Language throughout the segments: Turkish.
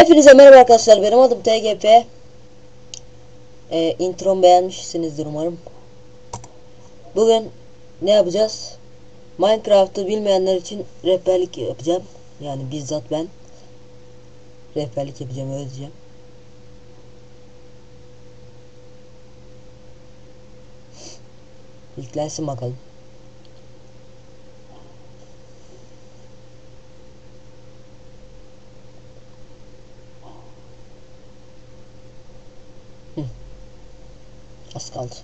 Hepinize merhaba arkadaşlar benim adım TGP ee, Introm beğenmişsinizdir umarım. Bugün ne yapacağız? Minecraft'ı bilmeyenler için rehberlik yapacağım. Yani bizzat ben Rehberlik yapacağım öyle diyeceğim. İlklensin bakalım Az kaldı.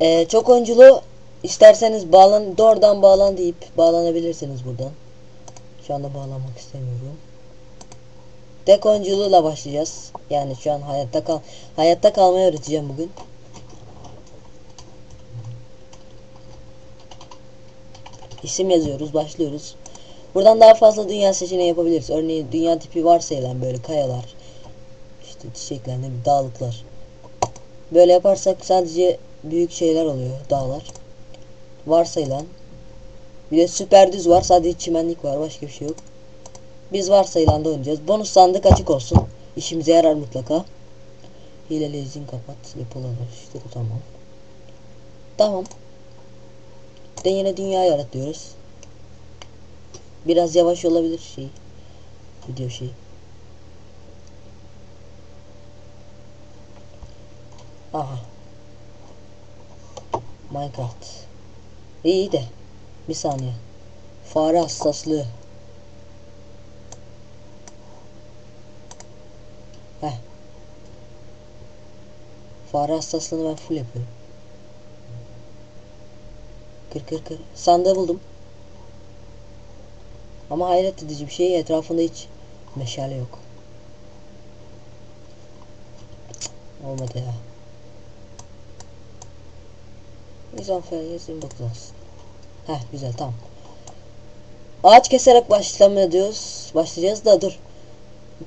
Ee, çok oyunculu isterseniz bağlan doğrudan bağlan deyip bağlanabilirsiniz buradan. Şu anda bağlanmak istemiyorum. Tek oyunculuğuyla başlayacağız. Yani şu an hayatta kal hayatta kalmayı öğreteceğim bugün. İsim yazıyoruz, başlıyoruz. Buradan daha fazla dünya seçeneği yapabiliriz. Örneğin dünya tipi varsayılan böyle kayalar, işte bileyim, dağlıklar. Böyle yaparsak sadece büyük şeyler oluyor, dağlar. Varsayılan. Bir de süper düz var, sadece çimenlik var, başka bir şey yok. Biz varsayılan da oynayacağız. Bonus sandık açık olsun. İşimize yarar mutlaka. Hileli izin kapat, yapıları işte tamam. Tamam. De yine dünya yaratıyoruz. Biraz yavaş olabilir şey. Video şey. Aha. Minecraft. İyi de. Bir saniye. Fare hassaslığı. Heh. Fare hassaslığını ben full yapıyorum. Kır kır kır. Sandığı buldum. Ama hayret edici bir şey etrafında hiç meşale yok. olmadı ya. Mizanfer 29 olsun. Heh güzel tamam. Ağaç keserek başlamaya diyoruz. Başlayacağız da dur.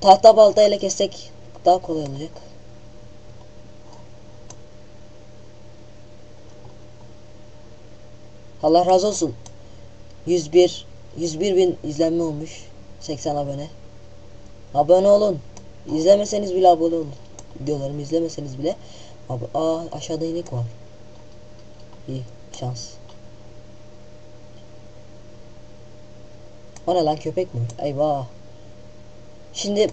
Tahta baltayla kessek daha kolay olacak. Allah razı olsun. 101 101 bin izlenme olmuş. 80 abone. Abone olun. İzlemeseniz bile abone olun. Videolarımı izlemeseniz bile. Abi, aa aşağıda inek var. İyi şans. O ne lan köpek mi? Eyvah. Şimdi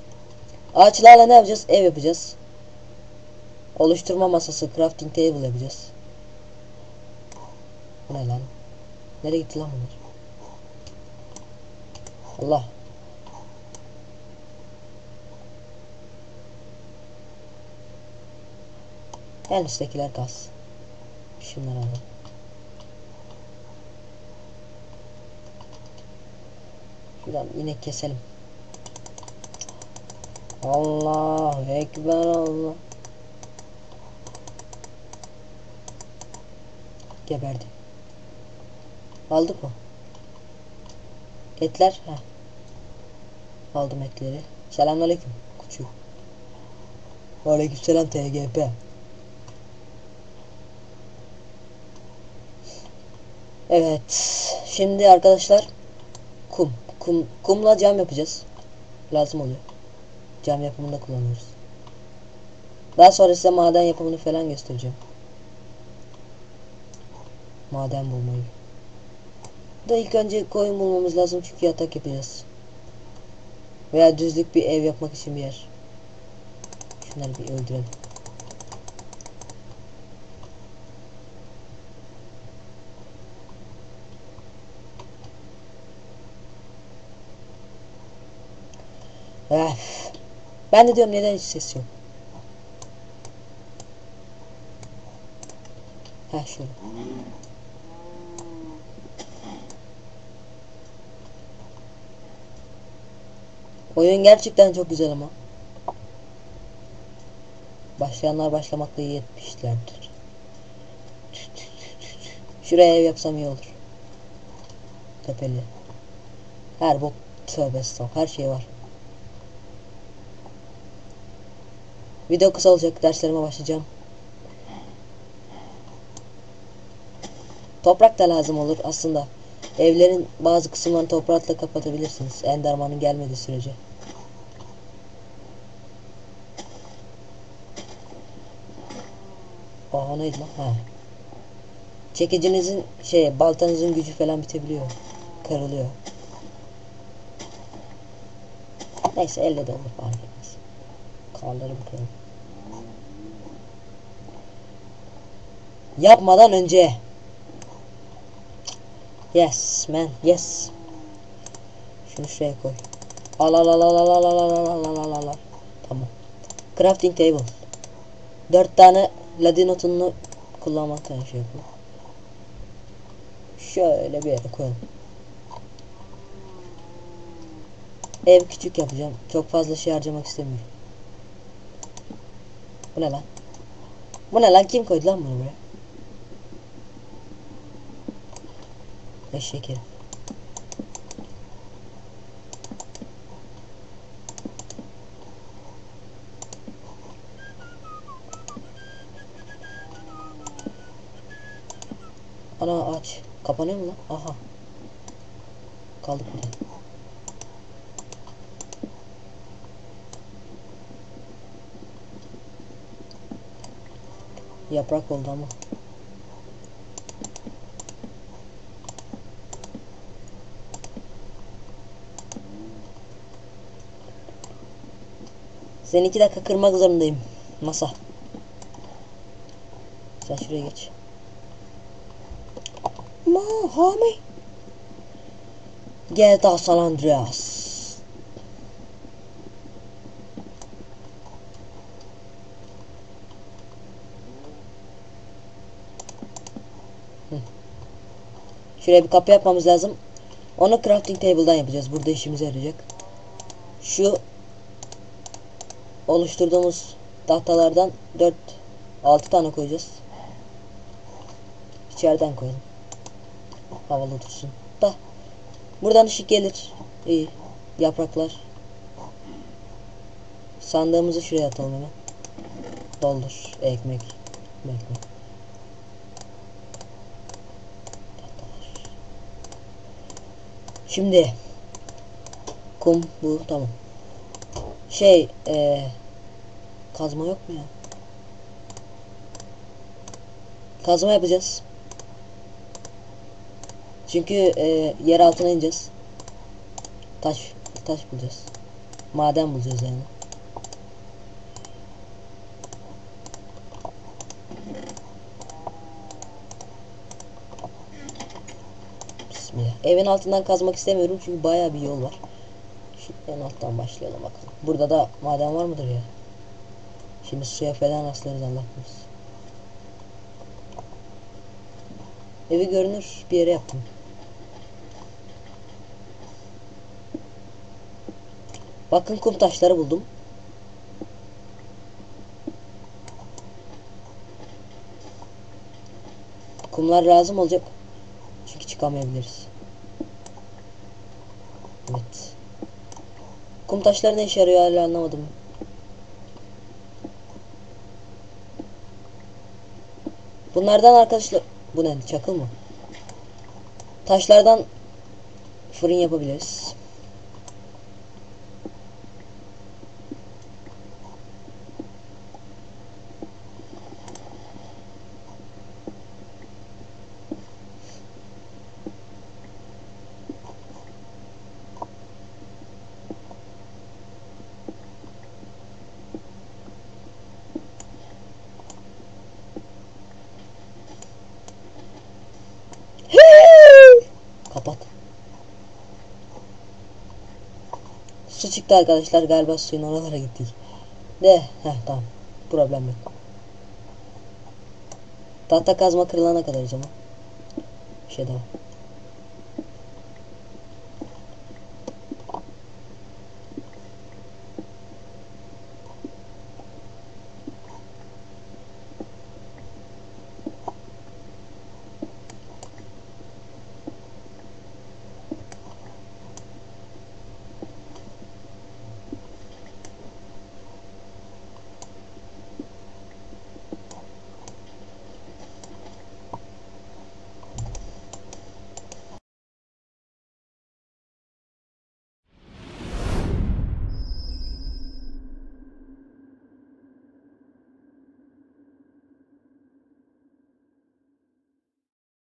ağaçlarla ne yapacağız? Ev yapacağız. Oluşturma masası, crafting table yapacağız. Bu ne lan? Nereye gitti lan bunlar? Allah. En üsttekiler kalsın. Şunları alalım. Şuradan inek keselim. Allah ekber Allah. Geberdi. Aldık mı? Etler. Heh. Aldım etleri. Selamünaleyküm. Küçük. Aleykümselam TGP. Evet. Şimdi arkadaşlar kum. Kum kumla cam yapacağız. Lazım oluyor. Cam yapımında kullanıyoruz. Daha sonra size maden yapımını falan göstereceğim. Maden bulmayı. Da ilk önce koyun bulmamız lazım çünkü yatak yapacağız. Veya düzlük bir ev yapmak için bir yer. Şunları bir öldürelim. Öf. Ben de diyorum neden hiç ses yok. Heh şöyle. Oyun gerçekten çok güzel ama. Başlayanlar başlamakla iyi. Şuraya ev yapsam iyi olur. Tepeli. Her bok tövbe estağfurullah. Her şey var. Video kısa olacak. Derslerime başlayacağım. Toprak da lazım olur aslında. Evlerin bazı kısımlarını toprakla kapatabilirsiniz. Enderman'ın gelmediği sürece. Aa neydi lan? Ha. Çekicinizin şey baltanızın gücü falan bitebiliyor. Kırılıyor. Neyse elle de olur fark etmez. Karları kıralım. Yapmadan önce. Yes man yes. Şunu şuraya koy. Al al al al al al al al al al al al al. Tamam. Crafting table. Dört tane ladin otununu kullanmaktan şey yapalım. Şöyle bir yere koyalım. Ev küçük yapacağım. Çok fazla şey harcamak istemiyorum. Bu ne lan? Bu ne lan? Kim koydu lan bunu buraya? Eşek herif. Ana aç. Kapanıyor mu lan? Aha. Kaldık burada. Yaprak oldu ama. Seni iki dakika kırmak zorundayım. Masa. Sen şuraya geç. Ma homie. GTA San Andreas. Şuraya bir kapı yapmamız lazım. Onu crafting table'dan yapacağız. Burada işimize yarayacak. Şu oluşturduğumuz tahtalardan 4 6 tane koyacağız. İçeriden koyalım. Havalı dursun. Da. Buradan ışık gelir. İyi. Yapraklar. Sandığımızı şuraya atalım hemen. Doldur. Ekmek. Ekmek. Şimdi kum bu tamam. Şey ee, kazma yok mu ya? Kazma yapacağız. Çünkü e, yer altına ineceğiz. Taş taş bulacağız. Maden bulacağız yani. Bismillah. Evin altından kazmak istemiyorum çünkü baya bir yol var. En alttan başlayalım bakalım. Burada da maden var mıdır ya? Şimdi suya falan rastlarız Allah. Evi görünür bir yere yaptım. Bakın kum taşları buldum. Kumlar lazım olacak. Çünkü çıkamayabiliriz. Evet. Kum taşları ne işe yarıyor hala anlamadım. Bunlardan arkadaşlar bu ne çakıl mı? Taşlardan fırın yapabiliriz. Kapat. Su çıktı arkadaşlar galiba suyun oralara gittik. De heh tamam. Problem yok. Tahta kazma kırılana kadar o zaman. Bir şey daha.